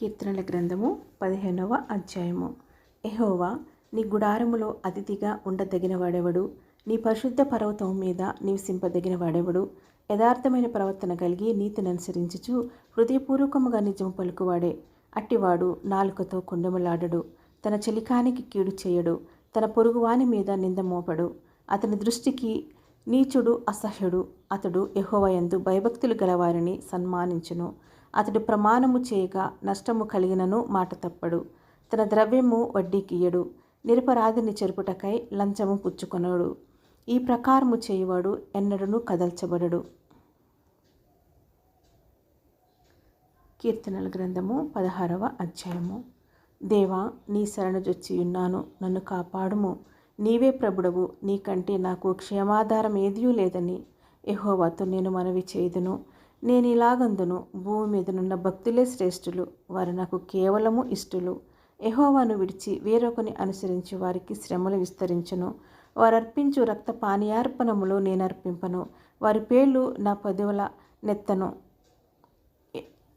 కీర్తనల గ్రంథము పదిహేనవ అధ్యాయము. ఎహోవా నీ గుడారములో అతిథిగా ఉండదగిన వాడెవడు నీ పరిశుద్ధ పర్వతం మీద నివసింపదగిన వాడెవడు యథార్థమైన ప్రవర్తన కలిగి నీతిని అనుసరించుచు హృదయపూర్వకముగా నిజము పలుకువాడే. అట్టివాడు నాలుకతో కుండములాడడు. తన చలికానికి కీడు చేయడు. తన పొరుగువాని మీద నింద మోపడు. అతని దృష్టికి నీచుడు అసహ్యుడు. అతడు యహోవయందు భయభక్తులు గలవారిని సన్మానించును. అతడు ప్రమాణము చేయగా నష్టము కలిగినను మాట తప్పడు. తన ద్రవ్యము వడ్డీకియ్యడు. నిరపరాధిని చెరుపుటకై లంచము పుచ్చుకొనడు. ఈ ప్రకారము చేయువాడు ఎన్నడను కదల్చబడడు. కీర్తనల గ్రంథము పదహారవ అధ్యాయము. దేవా నీ శరణజొచ్చి ఉన్నాను నన్ను కాపాడుము. నీవే ప్రభుడవు. నీకంటే నాకు క్షేమాధారం ఏదియూ లేదని యెహోవాతో నేను మనవి చేయుదును. నేను ఇలాగందును. భూమి మీద నున్న భక్తులే శ్రేష్ఠులు. వారు నాకు కేవలము ఇష్టులు. ఎహోవాను విడిచి వేరొకని అనుసరించి వారికి శ్రమలు విస్తరించును. వారు అర్పించు రక్త పానీయార్పణములు నేను అర్పింపను వారి పేర్లు నా పదవుల నెత్తను.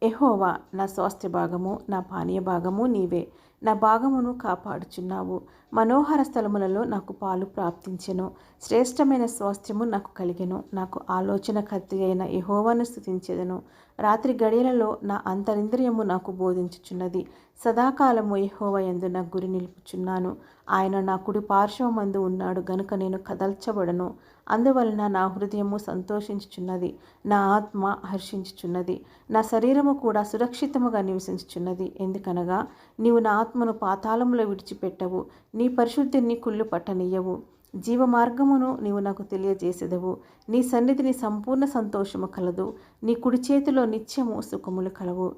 ఎహోవా నా స్వాస్థ్య భాగము నా పానీయ భాగము నీవే. నా భాగమును కాపాడుచున్నావు. మనోహర స్థలములలో నాకు పాలు ప్రాప్తించెను. శ్రేష్టమైన స్వాస్థ్యము నాకు కలిగెను. నాకు ఆలోచన కత్తి అయిన యహోవాను స్థుతించెదను రాత్రి గడియలలో నా అంతరింద్రియము నాకు బోధించుచున్నది. సదాకాలము యహోవ ఎందు నా గురి నిలుపుచున్నాను. ఆయన నా కుడి పార్శ్వమందు ఉన్నాడు. గనుక నేను కదల్చబడను. అందువలన నా హృదయము సంతోషించుచున్నది. నా ఆత్మ హర్షించుచున్నది. నా శరీరము కూడా సురక్షితముగా నివసించుచున్నది. ఎందుకనగా నీవు నా ఆత్మను పాతాళములో విడిచిపెట్టవు. నీ పరిశుద్ధిని కుళ్ళు పట్టనీయవు. జీవ మార్గమును నీవు నాకు తెలియజేసేదవు. నీ సన్నిధిని సంపూర్ణ సంతోషము కలదు. నీ కుడి చేతిలో నిత్యము సుఖములు కలవు.